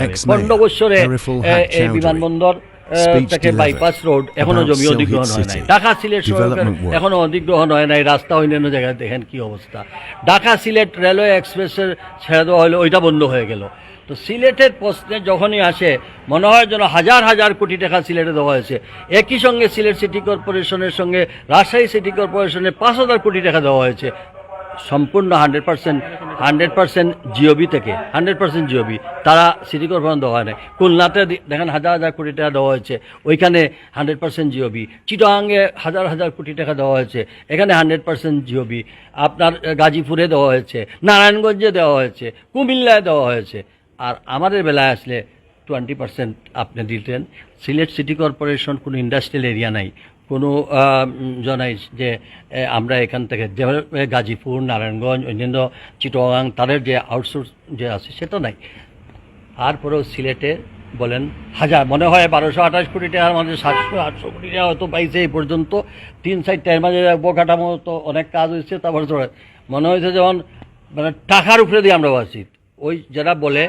Haq এই বিমানবন্দর থেকে বাইপাস রোড এখনও জমি অধিগ্রহণ হয় নাই। ঢাকা সিলেট সড়কের এখনও অধিগ্রহণ হয় নাই রাস্তা অন্যান্য জায়গায় দেখেন কি অবস্থা। ঢাকা সিলেট রেলওয়ে এক্সপ্রেসের ছেড়ে দেওয়া হলো ওইটা বন্ধ হয়ে গেল। তো সিলেটের প্রশ্নে যখনই আসে মনে হয় যেন হাজার হাজার কোটি টাকা সিলেটে দেওয়া হয়েছে। একই সঙ্গে সিলেট সিটি কর্পোরেশনের সঙ্গে রাজশাহী সিটি কর্পোরেশনের পাঁচ হাজার কোটি টাকা দেওয়া হয়েছে। সম্পূর্ণ hundred percent hundred percent GOB থেকে, হান্ড্রেড পার্সেন্ট জিওবি তারা সিটি কর্পোরেশন দেওয়া হয় নাই। খুলনাতে দেখেন হাজার হাজার কোটি টাকা দেওয়া হয়েছে। ওইখানে হান্ড্রেড পার্সেন্ট জিওবি চিটাঙ্গে হাজার হাজার কোটি টাকা দেওয়া হয়েছে। এখানে হান্ড্রেড পার্সেন্ট জিওবি আপনার গাজীপুরে দেওয়া হয়েছে। নারায়ণগঞ্জে দেওয়া হয়েছে। কুমিল্লায় দেওয়া হয়েছে। আর আমাদের বেলায় আসলে টোয়েন্টি পার্সেন্ট আপনি দিতেন। সিলেট সিটি কর্পোরেশন কোনো ইন্ডাস্ট্রিয়াল এরিয়া নাই। কোনো জনাই যে আমরা এখান থেকে এ, গাজীপুর নারায়ণগঞ্জ অন্যান্য চিটোয়াং তাদের যে আউটসোর্স যে আছে সেটা নাই। তারপরেও সিলেটে বলেন হাজার মনে হয় বারোশো আঠাশ কোটি টাকার মাঝে সাতশো আটশো কোটি টাকা হয়তো পাইছে এই পর্যন্ত। তিন সাইডটার মাঝে অবকাঠামো তো অনেক কাজ হয়েছে তারপর মনে হয়েছে যেমন মানে টাকার উপরে দিয়ে আমরা বাঁচি ওই যারা বলে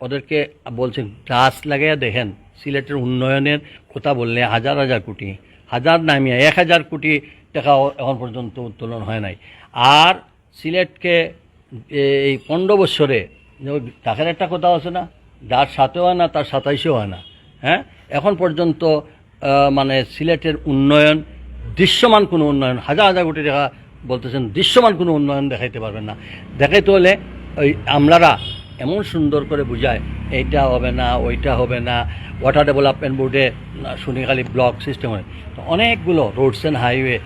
ওদেরকে বলছেন গাছ লাগাইয়া দেখেন সিলেটের উন্নয়নের কথা বললে হাজার হাজার কোটি। হাজার নামিয়া, এক হাজার কোটি টাকা এখন পর্যন্ত উত্তোলন হয় নাই। আর সিলেটকে এই পনেরো যে টাকার একটা কথা আছে না, যার সাথেও হয় না, তার সাতাইশেও হয় না হ্যাঁ? এখন পর্যন্ত মানে সিলেটের উন্নয়ন, দৃশ্যমান কোনো উন্নয়ন, হাজার হাজার কোটি টাকা বলতেছেন, দৃশ্যমান কোনো উন্নয়ন দেখাইতে পারবেন না। দেখাইতে হলে ওই আমলারা এমন সুন্দর করে বুঝায় এইটা হবে না ওইটা হবে না। ওয়াটার ডেভেলপমেন্ট বোর্ডে শুনি খালি ব্লক সিস্টেম হয়। তো অনেকগুলো রোডস অ্যান্ড হাইওয়ে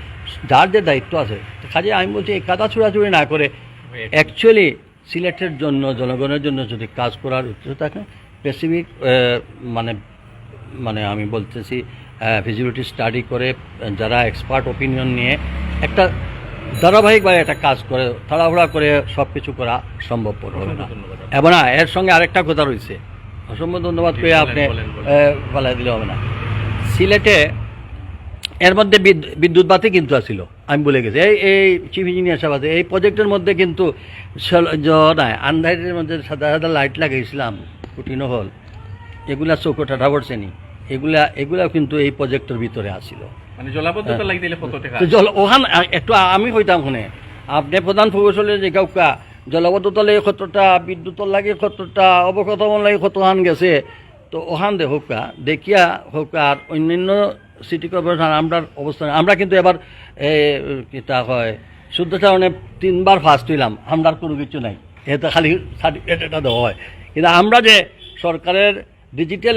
যার যে দায়িত্ব আছে। কাজে আমি বলছি এই কাদা ছুড়াছুড়ি না করে অ্যাকচুয়ালি সিলেটের জন্য জনগণের জন্য যদি কাজ করার উদ্দেশ্য থাকে স্পেসিফিক মানে মানে আমি বলতেছি ফিজিবিলিটি স্টাডি করে যারা এক্সপার্ট ওপিনিয়ন নিয়ে একটা ধারাবাহিকভাবে একটা কাজ করে তাড়াহুড়া করে সব কিছু করা সম্ভবপর হবে না। এবং না এর সঙ্গে আরেকটা কথা রয়েছে। অসম্ভব ধন্যবাদ করে আপনি বলা দিলে হবে না। সিলেটে এর মধ্যে বিদ্যুৎ বাতি কিন্তু আসছিল আমি বলে গেছি। এই এই চিফ ইঞ্জিনিয়ার সাহেব আছে এই প্রজেক্টের মধ্যে কিন্তু নাই আন্ধারের মধ্যে সাদা সাদা লাইট লাগাইছিলাম কুটিনো হল। এগুলা চৌকোটা পড়ছেনি এগুলা এগুলা কিন্তু এই প্রজেক্টের ভিতরে আসছিল মানে জলাবদ্ধতা লাগি দিলে কত টাকা জল ওখান একটু আমি হইতাম শুনে। আপনি প্রধান প্রকৌশলে যে কাউকা জলবদ্ধতা লাগে কতটা বিদ্যুৎ লাগে কতটা অবকাঠামো লাগে কতখান গেছে। তো ওখান দে হোকা দেখিয়া হোক আর অন্যান্য সিটি কর্পোরেশন আমরা অবস্থান আমরা কিন্তু এবার কিতা হয় শুদ্ধচারণে তিনবার ফার্স্ট হইলাম। আমরা কোনো কিছু নাই। এটা খালি সার্টিফিকেট এটা দেওয়া হয়। কিন্তু আমরা যে সরকারের ডিজিটাল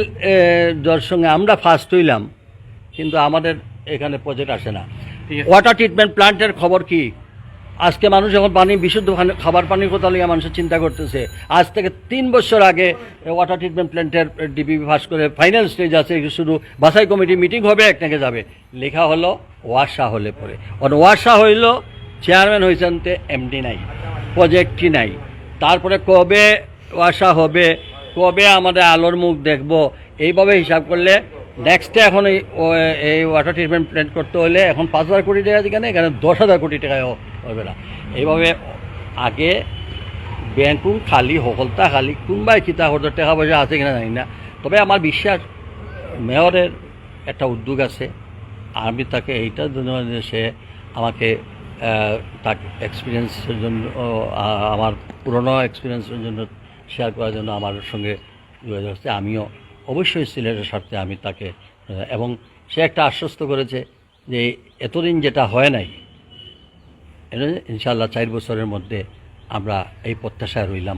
সঙ্গে আমরা ফার্স্ট হইলাম। কিন্তু আমাদের এখানে প্রজেক্ট আসে না। ওয়াটার ট্রিটমেন্ট প্ল্যান্টের খবর কি? আজকে মানুষ এখন পানি বিশুদ্ধ খাবার পানির কথা লিয়ে মানুষের চিন্তা করতেছে। আজ থেকে তিন বছর আগে ওয়াটার ট্রিটমেন্ট প্ল্যান্টের ডিপিপি পাস করে ফাইনাল স্টেজ আছে শুধু বাছাই কমিটি মিটিং হবে একটাকে যাবে। লেখা হলো ওয়াসা হলে পরে। আর ওয়াসা হইল চেয়ারম্যান হয়েছেন তে এমডি নাই প্রজেক্টই নাই। তারপরে কবে ওয়াসা হবে কবে আমাদের আলোর মুখ দেখব এইভাবে হিসাব করলে নেক্সটে এখন এই এই ওয়াটার ট্রিটমেন্ট প্ল্যান্ট করতে হলে এখন পাঁচ হাজার কোটি টাকা যেখানে, এখানে দশ হাজার কোটি টাকায় হবে না। এইভাবে আগে ব্যাংকুং খালি সকলতা খালি কোনবাই কিতা হতে টাকা পয়সা আছে কিনা জানি না। তবে আমার বিশ্বাস, মেয়রের একটা উদ্যোগ আছে। আমি তাকে এইটার জন্য সে আমাকে তার এক্সপিরিয়েন্সের জন্য আমার পুরনো এক্সপিরিয়েন্সের জন্য শেয়ার করার জন্য আমার সঙ্গে যোগাযোগ হচ্ছে আমিও অবশ্যই সিলেটের স্বার্থে আমি তাকে এবং সে একটা আশ্বস্ত করেছে যে এতদিন যেটা হয় নাই ইনশাল্লাহ চার বছরের মধ্যে আমরা এই প্রত্যাশায় রইলাম।